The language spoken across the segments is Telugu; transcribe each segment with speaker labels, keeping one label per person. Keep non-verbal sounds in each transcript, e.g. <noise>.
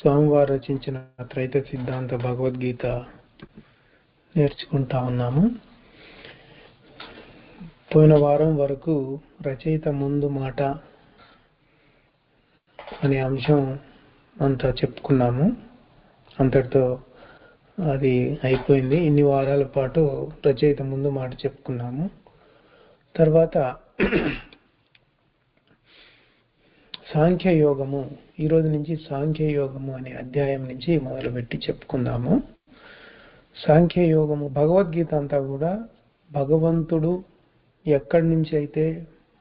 Speaker 1: స్వామివారు రచించిన త్రైత సిద్ధాంత భగవద్గీత నేర్చుకుంటా ఉన్నాము. పోయిన వారం వరకు రచయిత ముందు మాట అనే అంశం అంతా చెప్పుకున్నాము. అంతటితో అది అయిపోయింది. ఇన్ని వారాల పాటు రచయిత ముందు మాట చెప్పుకున్నాము. తర్వాత సాంఖ్యయోగము ఈరోజు నుంచి సాంఖ్యయోగము అనే అధ్యాయం నుంచి మొదలుపెట్టి చెప్పుకుందాము. సాంఖ్యయోగము భగవద్గీత అంతా కూడా భగవంతుడు ఎక్కడి నుంచి అయితే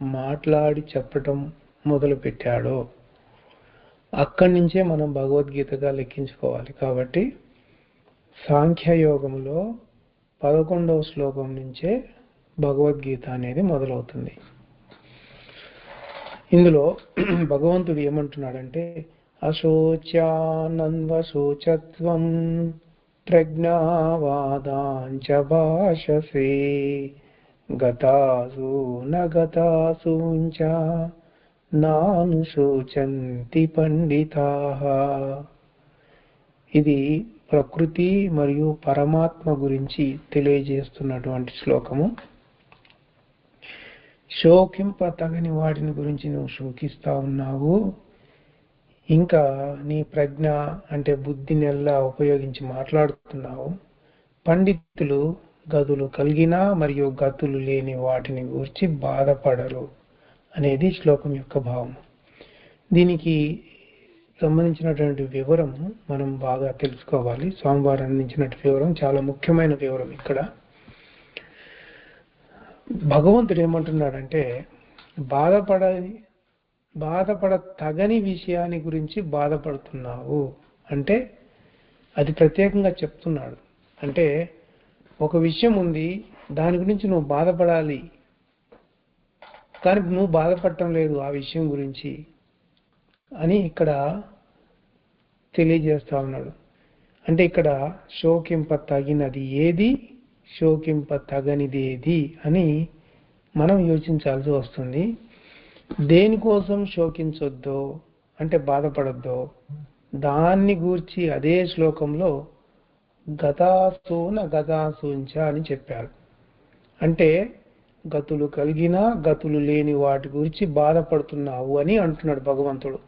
Speaker 1: మాట్లాడి చెప్పటం మొదలుపెట్టాడో అక్కడి నుంచే మనం భగవద్గీతగా లెక్కించుకోవాలి. కాబట్టి సాంఖ్యయోగములో పదకొండవ శ్లోకం నుంచే భగవద్గీత అనేది మొదలవుతుంది. ఇందులో <clears throat> భగవంతుడు ఏమంటున్నాడంటే అశోచ్యానందశోచత్వం ప్రజ్ఞావాదాంచ భాషసే గతాసు నగతాసూంచ నాను శోచంతి పండితా. ఇది ప్రకృతి మరియు పరమాత్మ గురించి తెలియజేస్తున్నటువంటి శ్లోకము. శోకింప తగని వాటిని గురించి నువ్వు శోకిస్తా ఉన్నావు. ఇంకా నీ ప్రజ్ఞ అంటే బుద్ధిని ఎలా ఉపయోగించి మాట్లాడుతున్నావు. పండితులు గదులు కలిగినా మరియు గతులు లేని వాటిని గురించి బాధపడరు అనేది శ్లోకం యొక్క భావం. దీనికి సంబంధించినటువంటి వివరం మనం బాగా తెలుసుకోవాలి. స్వామివారు అందించినటువంటి వివరం చాలా ముఖ్యమైన వివరం ఇక్కడ. భగవంతుడు ఏమంటున్నాడంటే బాధపడ బాధపడ తగని విషయాన్ని గురించి బాధపడుతున్నావు. అంటే అది ప్రత్యేకంగా చెప్తున్నాడు. అంటే ఒక విషయం ఉంది దాని గురించి నువ్వు బాధపడాలి. కానీ నువ్వు బాధపడటం లేదు ఆ విషయం గురించి అని ఇక్కడ తెలియజేస్తా ఉన్నాడు. అంటే ఇక్కడ శోకింప తగినది ఏది? శోకింప తగనిదేది అని మనం యోచించాల్సి వస్తుంది. దేనికోసం శోకించొద్దో అంటే బాధపడొద్దో దాన్ని గూర్చి అదే శ్లోకంలో గతాసూన గతాసూంచ అని చెప్పారు. అంటే గతులు కలిగినా గతులు లేని వాటి గురించి బాధపడుతున్నావు అని అంటున్నాడు భగవంతుడు.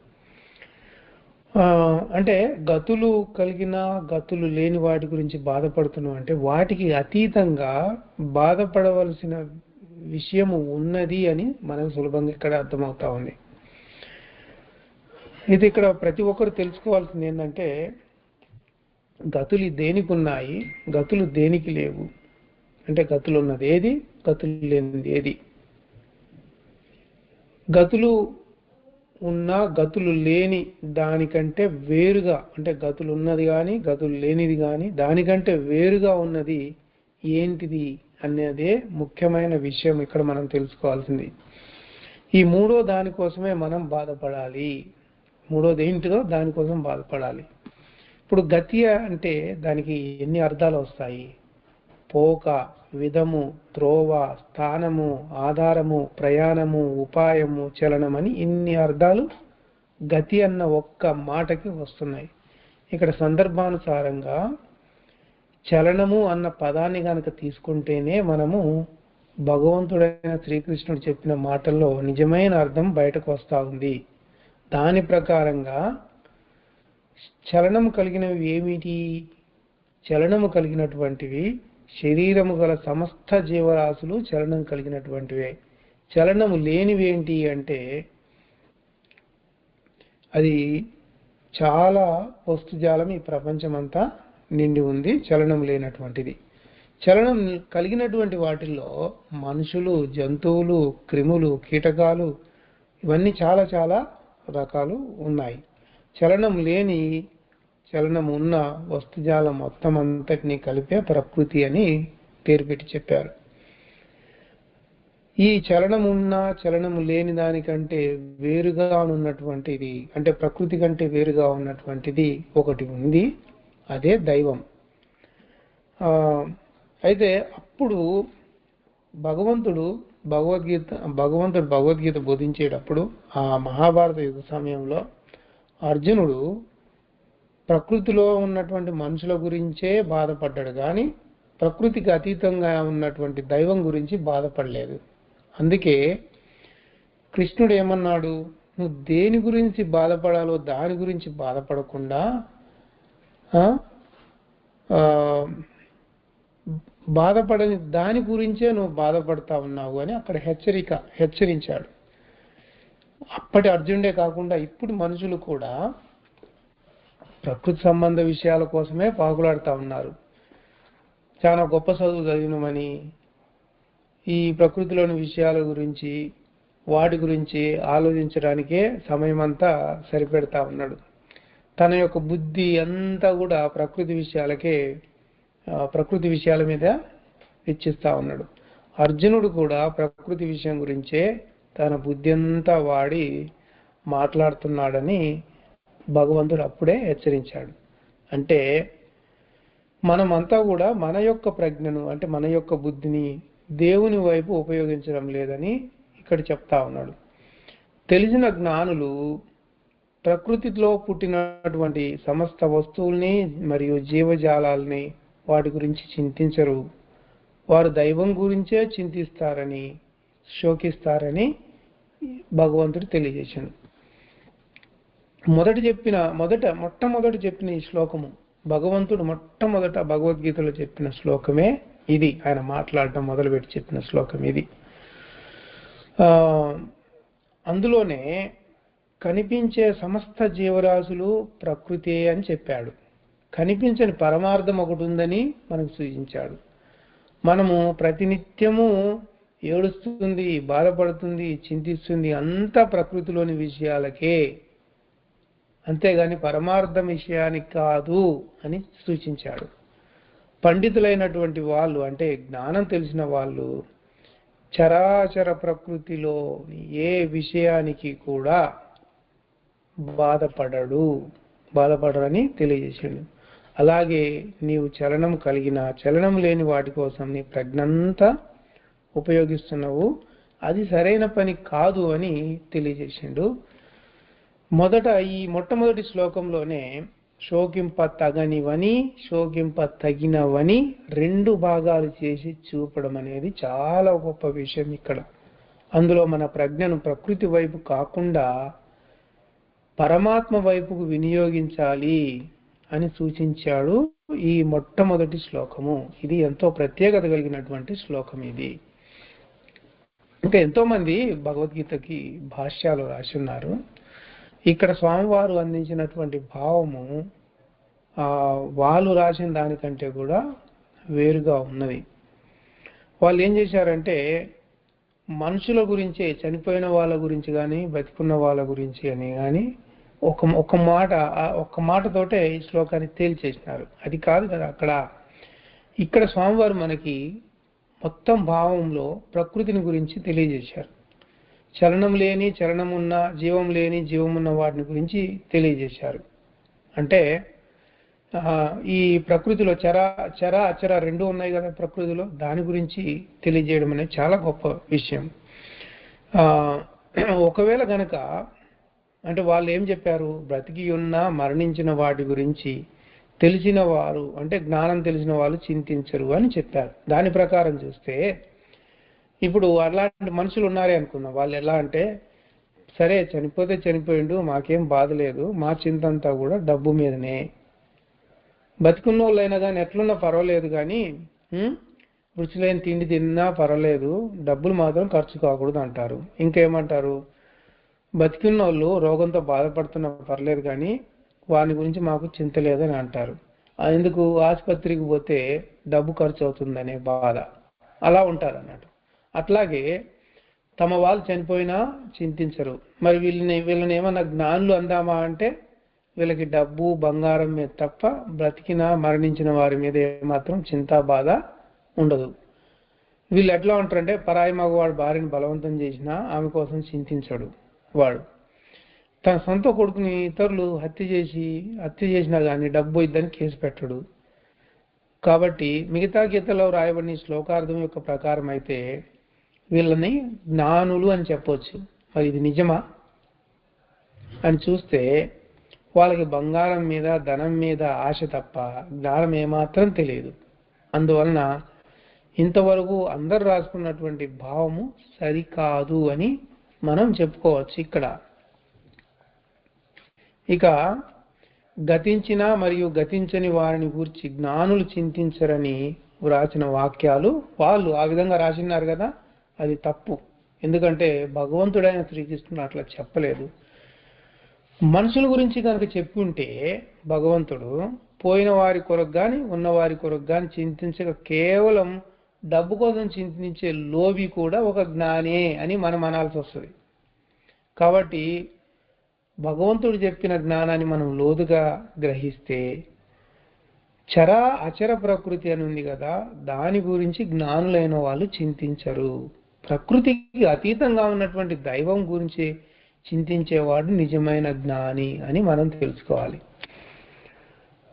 Speaker 1: అంటే గతులు కలిగిన గతులు లేని వాటి గురించి బాధపడుతున్నాం అంటే వాటికి అతీతంగా బాధపడవలసిన విషయము ఉన్నది అని మనకు సులభంగా ఇక్కడ అర్థమవుతా ఉంది. ఇది ఇక్కడ ప్రతి ఒక్కరు తెలుసుకోవాల్సింది ఏంటంటే గతులు దేనికి ఉన్నాయి గతులు దేనికి లేవు? అంటే గతులు ఉన్నది ఏది గతులు లేనిది ఏది? గతులు ఉన్న గతులు లేని దానికంటే వేరుగా అంటే గతులు ఉన్నది కానీ గతులు లేనిది కానీ దానికంటే వేరుగా ఉన్నది ఏంటిది అనేదే ముఖ్యమైన విషయం ఇక్కడ మనం తెలుసుకోవాల్సింది. ఈ మూడో దానికోసమే మనం బాధపడాలి. మూడోది ఏంటిదో దానికోసం బాధపడాలి. ఇప్పుడు గతి అంటే దానికి ఎన్ని అర్థాలు వస్తాయి? పోక విధము త్రోవ స్థానము ఆధారము ప్రయాణము ఉపాయము చలనమని ఇన్ని అర్థాలు గతి అన్న ఒక్క మాటకి వస్తున్నాయి. ఇక్కడ సందర్భానుసారంగా చలనము అన్న పదాన్ని కనుక తీసుకుంటేనే మనము భగవంతుడైన శ్రీకృష్ణుడు చెప్పిన మాటల్లో నిజమైన అర్థం బయటకు వస్తూ ఉంది. దాని ప్రకారంగా చలనం కలిగినవి ఏమిటి? చలనము కలిగినటువంటివి శరీరము గల సమస్త జీవరాశులు చలనం కలిగినటువంటివే. చలనము లేనివేంటి అంటే అది చాలా వస్తుజాలం ఈ ప్రపంచమంతా నిండి ఉంది చలనం లేనటువంటిది. చలనం కలిగినటువంటి వాటిల్లో మనుషులు జంతువులు క్రిములు కీటకాలు ఇవన్నీ చాలా చాలా రకాలు ఉన్నాయి. చలనం లేని చలనం ఉన్న వస్తుజాలం మొత్తం అంతటినీ కలిపే ప్రకృతి అని పేరు పెట్టి చెప్పారు. ఈ చలనం ఉన్న చలనము లేని దానికంటే వేరుగా ఉన్నటువంటిది అంటే ప్రకృతి కంటే వేరుగా ఉన్నటువంటిది ఒకటి ఉంది అదే దైవం. అయితే అప్పుడు భగవంతుడు భగవద్గీత భగవంతుడు భగవద్గీత బోధించేటప్పుడు ఆ మహాభారత యుద్ధ సమయంలో అర్జునుడు ప్రకృతిలో ఉన్నటువంటి మనుషుల గురించే బాధపడ్డాడు. కానీ ప్రకృతికి అతీతంగా ఉన్నటువంటి దైవం గురించి బాధపడలేదు. అందుకే కృష్ణుడు ఏమన్నాడు? నువ్వు దేని గురించి బాధపడాలో దాని గురించి బాధపడకుండా బాధపడని దాని గురించే నువ్వు బాధపడతా ఉన్నావు అని అక్కడ హెచ్చరిక హెచ్చరించాడు. అప్పటి అర్జునుడే కాకుండా ఇప్పుడు మనుషులు కూడా ప్రకృతి సంబంధ విషయాల కోసమే పాకులాడుతూ ఉన్నారు. చాలా గొప్ప చదువు చదివినమని ఈ ప్రకృతిలోని విషయాల గురించి వాటి గురించి ఆలోచించడానికే సమయం అంతా సరిపెడతా ఉన్నాడు. తన యొక్క బుద్ధి అంతా కూడా ప్రకృతి విషయాలకే ప్రకృతి విషయాల మీద ఇచ్చిస్తూ ఉన్నాడు. అర్జునుడు కూడా ప్రకృతి విషయం గురించే తన బుద్ధి అంతా వాడి మాట్లాడుతున్నాడని భగవంతుడు అప్పుడే హెచ్చరించాడు. అంటే మనమంతా కూడా మన యొక్క ప్రజ్ఞను అంటే మన యొక్క బుద్ధిని దేవుని వైపు ఉపయోగించడం లేదని ఇక్కడ చెప్తా ఉన్నాడు. తెలిసిన జ్ఞానులు ప్రకృతిలో పుట్టినటువంటి సమస్త వస్తువుల్ని మరియు జీవజాలాల్ని వాటి గురించి చింతించరు. వారు దైవం గురించే చింతిస్తారని శోకిస్తారని భగవంతుడు తెలియజేశాడు. మొదట చెప్పిన మొదట మొట్టమొదట చెప్పిన ఈ శ్లోకము భగవంతుడు మొట్టమొదట భగవద్గీతలో చెప్పిన శ్లోకమే ఇది. ఆయన మాట్లాడటం మొదలుపెట్టి చెప్పిన శ్లోకం ఇది. అందులోనే కనిపించే సమస్త జీవరాశులు ప్రకృతి అని చెప్పాడు. కనిపించని పరమార్థం ఒకటి ఉందని మనకు సూచించాడు. మనము ప్రతినిత్యము ఏడుస్తుంది బాధపడుతుంది చింతిస్తుంది అంతా ప్రకృతిలోని విషయాలకే అంతేగాని పరమార్థం విషయానికి కాదు అని సూచించాడు. పండితులైనటువంటి వాళ్ళు అంటే జ్ఞానం తెలిసిన వాళ్ళు చరాచర ప్రకృతిలో ఏ విషయానికి కూడా బాధపడడు బాధపడరని తెలియజేసాడు. అలాగే నీవు చలనం కలిగిన చలనం లేని వాటి కోసం నీ ప్రజ్ఞంతా ఉపయోగిస్తున్నావు అది సరైన పని కాదు అని తెలియజేసిండు. మొదట ఈ మొట్టమొదటి శ్లోకంలోనే శోకింప తగనివని శోకింప తగినవని రెండు భాగాలు చేసి చూపడం అనేది చాలా గొప్ప విషయం ఇక్కడ. అందులో మన ప్రజ్ఞను ప్రకృతి వైపు కాకుండా పరమాత్మ వైపుకు వినియోగించాలి అని సూచించాడు ఈ మొట్టమొదటి శ్లోకము. ఇది ఎంతో ప్రత్యేకత కలిగినటువంటి శ్లోకం ఇది. ఇంకా ఎంతో మంది భగవద్గీతకి భాష్యాలు రాసి ఉన్నారు ఇక్కడ స్వామివారు అందించినటువంటి భావము వాళ్ళు రాసిన దానికంటే కూడా వేరుగా ఉన్నది. వాళ్ళు ఏం చేశారంటే మనుషుల గురించే చనిపోయిన వాళ్ళ గురించి కానీ బతికున్న వాళ్ళ గురించి అని కానీ ఒక ఒక మాట ఒక్క మాటతోటే ఈ శ్లోకాన్ని తేల్చేసినారు. అది కాదు కదా అక్కడ. ఇక్కడ స్వామివారు మనకి మొత్తం భావంలో ప్రకృతిని గురించి తెలియజేశారు. చలనం లేని చలనమున్న ఉన్న జీవం లేని జీవమున్న వాటిని గురించి తెలియజేశారు. అంటే ఈ ప్రకృతిలో చర చర అచర రెండు ఉన్నాయి కదా ప్రకృతిలో. దాని గురించి తెలియజేయడం అనేది చాలా గొప్ప విషయం. ఒకవేళ గనక అంటే వాళ్ళు ఏం చెప్పారు? బ్రతికి ఉన్న మరణించిన వాటి గురించి తెలిసిన వారు అంటే జ్ఞానం తెలిసిన వాళ్ళు చింతించరు అని చెప్పారు. దాని ప్రకారం చూస్తే ఇప్పుడు అలాంటి మనుషులు ఉన్నారే అనుకుందాం. వాళ్ళు ఎలా అంటే సరే చనిపోతే చనిపోయిండు మాకేం బాధ లేదు మా చింత అంతా కూడా డబ్బు మీదనే. బతుకున్న వాళ్ళైనా కానీ ఎట్లున్నా పర్వాలేదు కానీ రుచిలైన తిండి తిన్నా పర్వాలేదు డబ్బులు మాత్రం ఖర్చు కాకూడదు అంటారు. ఇంకేమంటారు? బతికిన వాళ్ళు రోగంతో బాధపడుతున్న పర్లేదు కానీ వాని గురించి మాకు చింత లేదని అంటారు. ఎందుకు? ఆసుపత్రికి పోతే డబ్బు ఖర్చు అవుతుందనే బాధ. అలా ఉంటారు అన్నట్టు అట్లాగే తమ వాళ్ళు చనిపోయినా చింతించరు. మరి వీళ్ళని వీళ్ళని ఏమన్నా జ్ఞానులు అందామా అంటే వీళ్ళకి డబ్బు బంగారం మీద తప్ప బ్రతికిన మరణించిన వారి మీద ఏమాత్రం చింత బాధ ఉండదు. వీళ్ళు ఎట్లా ఉంటారంటే పరాయి మగవాడు భార్యని బలవంతం చేసినా ఆమె కోసం చింతించడు వాడు. తన సొంత కొడుకుని ఇతరులు హత్య చేసి హత్య చేసినా కానీ డబ్బు ఇద్దని కేసు పెట్టడు. కాబట్టి మిగతా గీతలో రాయబడిన శ్లోకార్థం యొక్క ప్రకారం అయితే వీళ్ళని జ్ఞానులు అని చెప్పొచ్చు. మరి ఇది నిజమా? అని చూస్తే వాళ్ళకి బంగారం మీద ధనం మీద ఆశ తప్ప జ్ఞానం ఏమాత్రం తెలియదు. అందువలన ఇంతవరకు అందరు రాసుకున్నటువంటి భావము సరికాదు అని మనం చెప్పుకోవచ్చు ఇక్కడ. ఇక గతించిన మరియు గతించని వారిని గురించి జ్ఞానులు చింతించరని వ్రాసిన వాక్యాలు వాళ్ళు ఆ విధంగా రాసినారు కదా. అది తప్పు. ఎందుకంటే భగవంతుడైన శ్రీకృష్ణుడు అట్లా చెప్పలేదు. మనుషుల గురించి కనుక చెప్పి ఉంటే భగవంతుడు పోయిన వారి కొరకు కానీ ఉన్న వారి కొరకు కానీ చింతించక కేవలం డబ్బు కోసం చింతించే లోబి కూడా ఒక జ్ఞానే అని మనం అనాల్సి వస్తుంది. కాబట్టి భగవంతుడు చెప్పిన జ్ఞానాన్ని మనం లోతుగా గ్రహిస్తే చరా అచర ప్రకృతి అని ఉంది కదా దాని గురించి జ్ఞానులైన వాళ్ళు చింతించరు. ప్రకృతికి అతీతంగా ఉన్నటువంటి దైవం గురించి చింతించేవాడు నిజమైన జ్ఞాని అని మనం తెలుసుకోవాలి.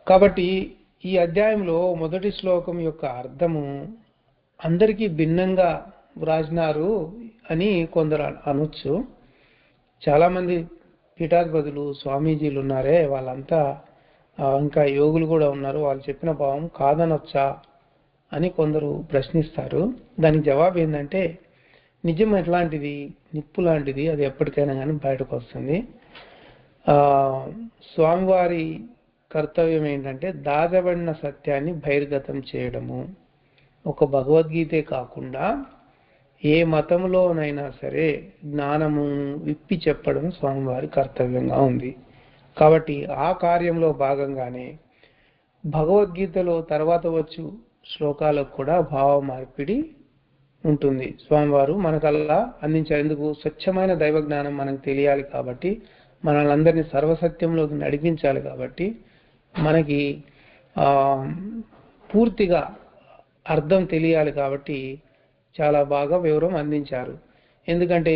Speaker 1: కాబట్టి ఈ అధ్యాయంలో మొదటి శ్లోకం యొక్క అర్థము అందరికీ భిన్నంగా వ్రాసినారు అని కొందరు అనొచ్చు. చాలామంది పీఠాధిపతులు స్వామీజీలు ఉన్నారే వాళ్ళంతా ఇంకా యోగులు కూడా ఉన్నారు వాళ్ళు చెప్పిన భావం కాదనొచ్చా అని కొందరు ప్రశ్నిస్తారు. దానికి జవాబు ఏంటంటే నిజం ఎట్లాంటిది? నిప్పు లాంటిది అది ఎప్పటికైనా కానీ బయటకు వస్తుంది. స్వామివారి కర్తవ్యం ఏంటంటే దాచబడిన సత్యాన్ని బహిర్గతం చేయడము. ఒక భగవద్గీతే కాకుండా ఏ మతంలోనైనా సరే జ్ఞానము విప్పి చెప్పడం స్వామివారి కర్తవ్యంగా ఉంది. కాబట్టి ఆ కార్యంలో భాగంగానే భగవద్గీతలో తర్వాత వచ్చు శ్లోకాలకు కూడా భావ మార్పిడి ఉంటుంది. స్వామివారు మనకల్లా అందించారు ఎందుకు స్వచ్ఛమైన దైవ జ్ఞానం మనకు తెలియాలి కాబట్టి మనల్ని అందరినీ సర్వసత్యంలోకి నడిపించాలి కాబట్టి మనకి ఆ, పూర్తిగా అర్థం తెలియాలి కాబట్టి చాలా బాగా వివరం అందించారు. ఎందుకంటే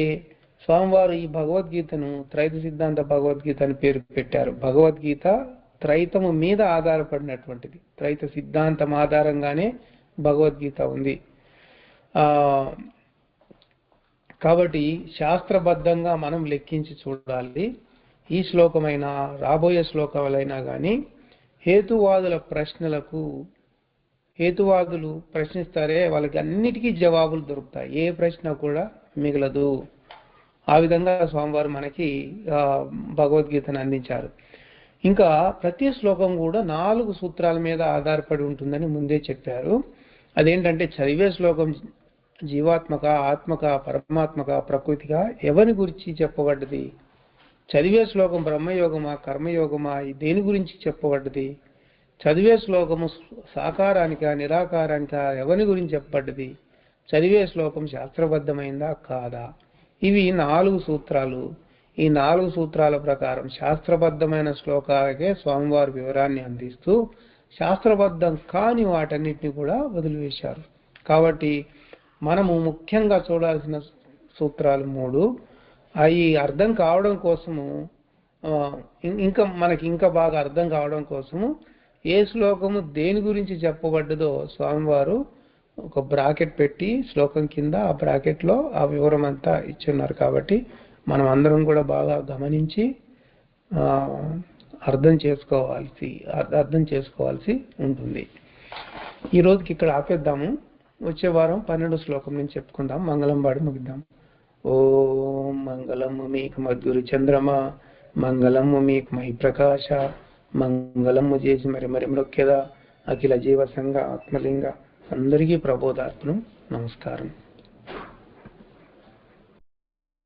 Speaker 1: స్వామివారు ఈ భగవద్గీతను త్రైత సిద్ధాంత భగవద్గీత అని పేరు పెట్టారు. భగవద్గీత త్రైతము మీద ఆధారపడినటువంటిది. త్రైత సిద్ధాంతం ఆధారంగానే భగవద్గీత ఉంది. కాబట్టి శాస్త్రబద్ధంగా మనం లెక్కించి చూడాలి. ఈ శ్లోకమైన రాబోయే శ్లోకాలైనా కానీ హేతువాదుల ప్రశ్నలకు హేతువాదులు ప్రశ్నిస్తారే వాళ్ళకి అన్నిటికీ జవాబులు దొరుకుతాయి. ఏ ప్రశ్న కూడా మిగలదు. ఆ విధంగా స్వామివారు మనకి భగవద్గీతను అందించారు. ఇంకా ప్రతి శ్లోకం కూడా నాలుగు సూత్రాల మీద ఆధారపడి ఉంటుందని ముందే చెప్పారు. అదేంటంటే చదివే శ్లోకం జీవాత్మక ఆత్మక పరమాత్మక ప్రకృతిగా ఎవరి గురించి చెప్పబడ్డది? చదివే శ్లోకం బ్రహ్మయోగమా కర్మయోగమా? దేని గురించి చెప్పబడ్డది? చదివే శ్లోకము సాకారానిక నిరాకారానిక ఎవరి గురించి చెప్పబడ్డది? చదివే శ్లోకం శాస్త్రబద్ధమైందా? కాదా? ఇవి నాలుగు సూత్రాలు. ఈ నాలుగు సూత్రాల ప్రకారం శాస్త్రబద్ధమైన శ్లోకాలకే స్వామివారి వివరాన్ని అందిస్తూ శాస్త్రబద్ధం కాని వాటన్నిటిని కూడా వదిలివేశారు. కాబట్టి మనము ముఖ్యంగా చూడాల్సిన సూత్రాలు మూడు. అవి అర్థం కావడం కోసము ఇంకా మనకి ఇంకా బాగా అర్థం కావడం కోసము ఏ శ్లోకము దేని గురించి చెప్పబడ్డదో స్వామివారు ఒక బ్రాకెట్ పెట్టి శ్లోకం కింద ఆ బ్రాకెట్లో ఆ వివరం అంతా ఇచ్చున్నారు కాబట్టి మనం అందరం కూడా బాగా గమనించి అర్థం చేసుకోవాల్సి అర్థ- అర్థం చేసుకోవాల్సి ఉంటుంది. ఈ రోజుకి ఇక్కడ ఆపేద్దాము. వచ్చే వారం పన్నెండు శ్లోకం నుంచి చెప్పుకుందాం. మంగళం వాడి ముగిద్దాం. ఓం మంగళము మీకు మద్గురు చంద్రమ మంగళము మీకు మై ప్రకాశ మంగళము చేసి మరి మరి మ్రొక్కెద అఖిల జీవ సంఘ ఆత్మలింగ అందరికీ ప్రబోధార్పణం. నమస్కారం.